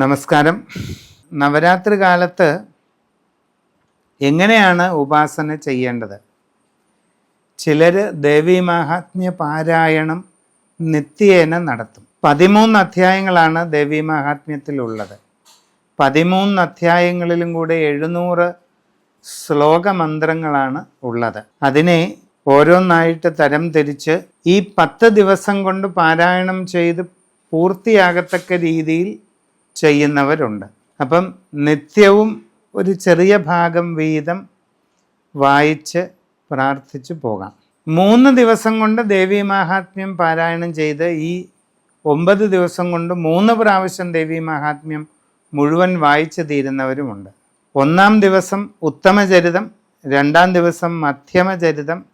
നമസ്കാരം. നവരാത്രി കാലത്ത് എങ്ങനെയാണ് ഉപാസന ചെയ്യേണ്ടത്? ചിലർ ദേവീ മാഹാത്മ്യ പാരായണം നിത്യേന നടത്തും. പതിമൂന്ന് അധ്യായങ്ങളാണ് ദേവീ മാഹാത്മ്യത്തിലുള്ളത്. പതിമൂന്ന് അധ്യായങ്ങളിലും കൂടെ എഴുന്നൂറ് ശ്ലോകമന്ത്രങ്ങളാണ് ഉള്ളത്. അതിനെ ഓരോന്നായിട്ട് തരം തിരിച്ച് ഈ പത്ത് ദിവസം കൊണ്ട് പാരായണം ചെയ്ത് പൂർത്തിയാകത്തക്ക രീതിയിൽ ചെയ്യുന്നവരുണ്ട്. അപ്പം നിത്യവും ഒരു ചെറിയ ഭാഗം വീതം വായിച്ച് പ്രാർത്ഥിച്ചു പോകാം. മൂന്ന് ദിവസം കൊണ്ട് ദേവീ മഹാത്മ്യം പാരായണം ചെയ്ത് ഈ ഒമ്പത് ദിവസം കൊണ്ട് മൂന്ന് പ്രാവശ്യം ദേവീ മഹാത്മ്യം മുഴുവൻ വായിച്ചു തീരുന്നവരുമുണ്ട്. ഒന്നാം ദിവസം ഉത്തമചരിതം രണ്ടാം ദിവസം മധ്യമചരിതം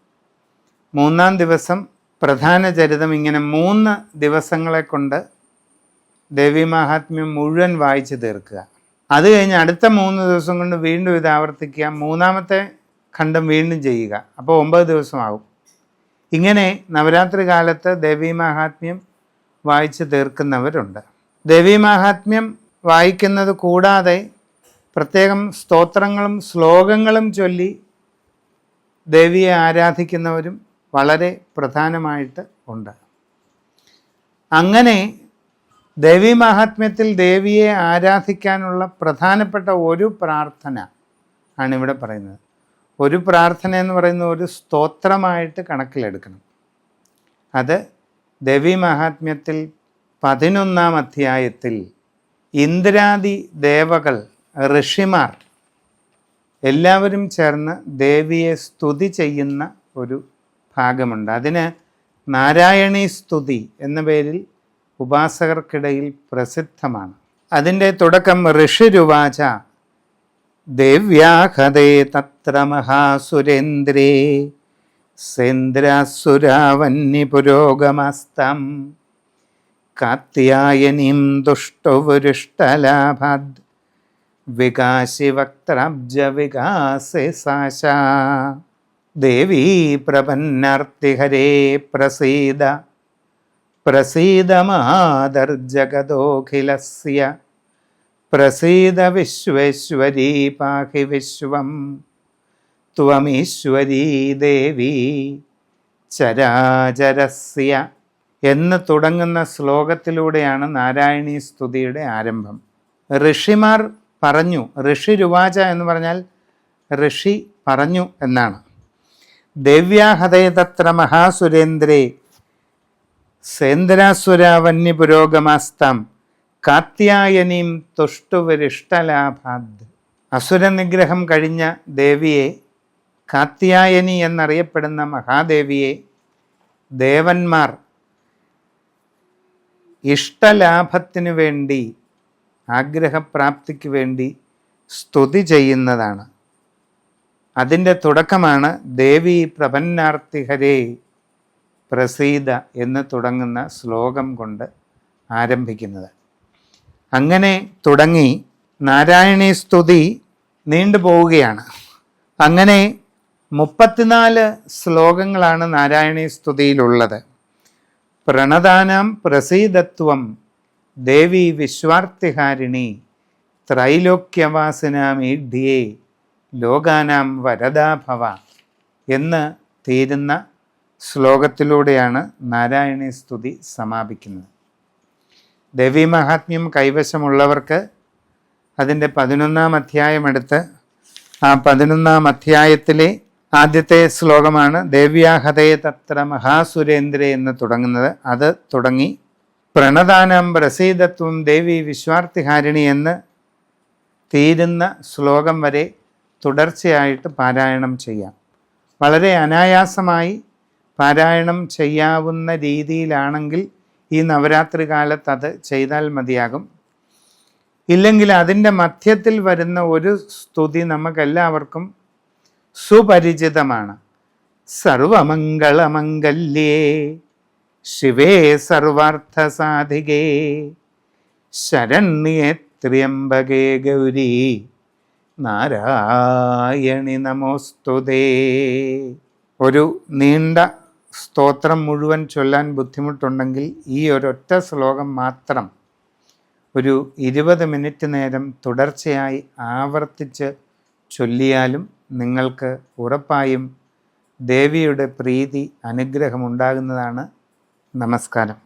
മൂന്നാം ദിവസം പ്രധാന ചരിതം ഇങ്ങനെ മൂന്ന് ദിവസങ്ങളെ കൊണ്ട് ദേവി മഹാത്മ്യം മുഴുവൻ വായിച്ചു തീർക്കുക. അത് കഴിഞ്ഞ് അടുത്ത മൂന്ന് ദിവസം കൊണ്ട് വീണ്ടും ഇത് ആവർത്തിക്കുക. മൂന്നാമത്തെ ഖണ്ഡം വീണ്ടും ചെയ്യുക. അപ്പോൾ ഒമ്പത് ദിവസമാകും. ഇങ്ങനെ നവരാത്രി കാലത്ത് ദേവി മഹാത്മ്യം വായിച്ചു തീർക്കുന്നവരുണ്ട്. ദേവി മഹാത്മ്യം വായിക്കുന്നത് കൂടാതെ പ്രത്യേകം സ്തോത്രങ്ങളും ശ്ലോകങ്ങളും ചൊല്ലി ദേവിയെ ആരാധിക്കുന്നവരും വളരെ പ്രധാനമായിട്ട് ഉണ്ട്. അങ്ങനെ ദേവി മാഹാത്മ്യത്തിൽ ദേവിയെ ആരാധിക്കാനുള്ള പ്രധാനപ്പെട്ട ഒരു പ്രാർത്ഥന ആണ് ഇവിടെ പറയുന്നത്. ഒരു പ്രാർത്ഥന എന്ന് പറയുന്ന ഒരു സ്തോത്രമായിട്ട് കണക്കിലെടുക്കണം. അത് ദേവി മാഹാത്മ്യത്തിൽ പതിനൊന്നാം അധ്യായത്തിൽ ഇന്ദ്രാദി ദേവകൾ ഋഷിമാർ എല്ലാവരും ചേർന്ന് ദേവിയെ സ്തുതി ചെയ്യുന്ന ഒരു ഭാഗമുണ്ട്. അതിന് നാരായണീ സ്തുതി എന്ന പേരിൽ ഉപാസകർക്കിടയിൽ പ്രസിദ്ധമാണ്. അതിന്റെ തുടക്കം ഋഷിരുവാച ദേവ്യാഹതേ തത്ര മഹാസുരേന്ദ്രേ സേന്ദ്രാസുരാവന്യപുരോഗമസ്തം കാത്യായനീം ദുഷ്ടവുരുഷ്ടലാഭാദ് വികാശി വക്ത്രബ്ജ വികാസെ സാശാ ദേവീ പ്രപന്നർത്തിഹരേ പ്രസീദ. പ്രസീദ മാതർജഗദോഖിലസ്യ പ്രസീദ വിശ്വേശ്വരീ പാഹി വിശ്വം ത്വമീശ്വരീ ദേവി ചരാചരസ്യ. എന്ന് തുടങ്ങുന്ന ശ്ലോകത്തിലൂടെയാണ് നാരായണീ സ്തുതിയുടെ ആരംഭം. ഋഷിമാർ പറഞ്ഞു ഋഷി രുവാച എന്ന് പറഞ്ഞാൽ ഋഷി പറഞ്ഞു എന്നാണ്. ദേവ്യാഹതയതത്ര മഹാസുരേന്ദ്രേ സേന്ദ്രാസുരാവന്യ പുരോഗമാസ്താം കാത്യായനീം തുഷ്ടുവരിഷ്ടലാഭാദ്. അസുരനിഗ്രഹം കഴിഞ്ഞ ദേവിയെ കാത്യായനി എന്നറിയപ്പെടുന്ന മഹാദേവിയെ ദേവന്മാർ ഇഷ്ടലാഭത്തിനു വേണ്ടി ആഗ്രഹപ്രാപ്തിക്ക് വേണ്ടി സ്തുതി ചെയ്യുന്നതാണ്. അതിന്റെ തുടക്കമാണ് ദേവി പ്രപന്നാർത്തിഹരേ. പ്രസീത എന്ന് തുടങ്ങുന്ന ശ്ലോകം കൊണ്ട് ആരംഭിക്കുന്നത്. അങ്ങനെ തുടങ്ങി നാരായണീ സ്തുതി നീണ്ടുപോവുകയാണ് അങ്ങനെ മുപ്പത്തിനാല് ശ്ലോകങ്ങളാണ് നാരായണീ സ്തുതിയിലുള്ളത്. പ്രണദാനാം പ്രസീതത്വം ദേവി വിശ്വാർത്ഥിഹാരിണി ത്രൈലോക്യവാസിനാം ഈഢ്യേ ലോകാനാം വരദാഭവ എന്ന് തീരുന്ന ശ്ലോകത്തിലൂടെയാണ് നാരായണീ സ്തുതി സമാപിക്കുന്നത്. ദേവി മഹാത്മ്യം കൈവശമുള്ളവർക്ക് അതിന്റെ പതിനൊന്നാം അധ്യായം എടുത്ത് ആ പതിനൊന്നാം അധ്യായത്തിലെ ആദ്യത്തെ ശ്ലോകമാണ് ദേവ്യാഹതയെ തത്ര മഹാസുരേന്ദ്ര എന്ന് തുടങ്ങുന്നത്. അത് തുടങ്ങി പ്രണദാനം പ്രസീതത്വം ദേവി വിശ്വാർത്ഥിഹാരിണി എന്ന് തീരുന്ന ശ്ലോകം വരെ തുടർച്ചയായിട്ട് പാരായണം ചെയ്യാം. വളരെ അനായാസമായി പാരായണം ചെയ്യാവുന്ന രീതിയിലാണെങ്കിൽ ഈ നവരാത്രി കാലത്ത് അത് ചെയ്താൽ മതിയാകും. ഇല്ലെങ്കിൽ അതിന്റെ മധ്യത്തിൽ വരുന്ന ഒരു സ്തുതി നമുക്കെല്ലാവർക്കും സുപരിചിതമാണ്. സർവമംഗളമംഗല്യേ ശിവേ സർവാർത്ഥസാധികേ ശരണ്യേ ത്രിയംബകേ ഗൗരി നാരായണി നമോസ്തുതേ. ഒരു നീണ്ട സ്തോത്രം മുഴുവൻ ചൊല്ലാൻ ബുദ്ധിമുട്ടുണ്ടെങ്കിൽ ഈ ഒരൊറ്റ ശ്ലോകം മാത്രം ഒരു ഇരുപത് മിനിറ്റ് നേരം തുടർച്ചയായി ആവർത്തിച്ച് ചൊല്ലിയാലും നിങ്ങൾക്ക് ഉറപ്പായും ദേവിയുടെ പ്രീതി അനുഗ്രഹമുണ്ടാകുന്നതാണ് നമസ്കാരം.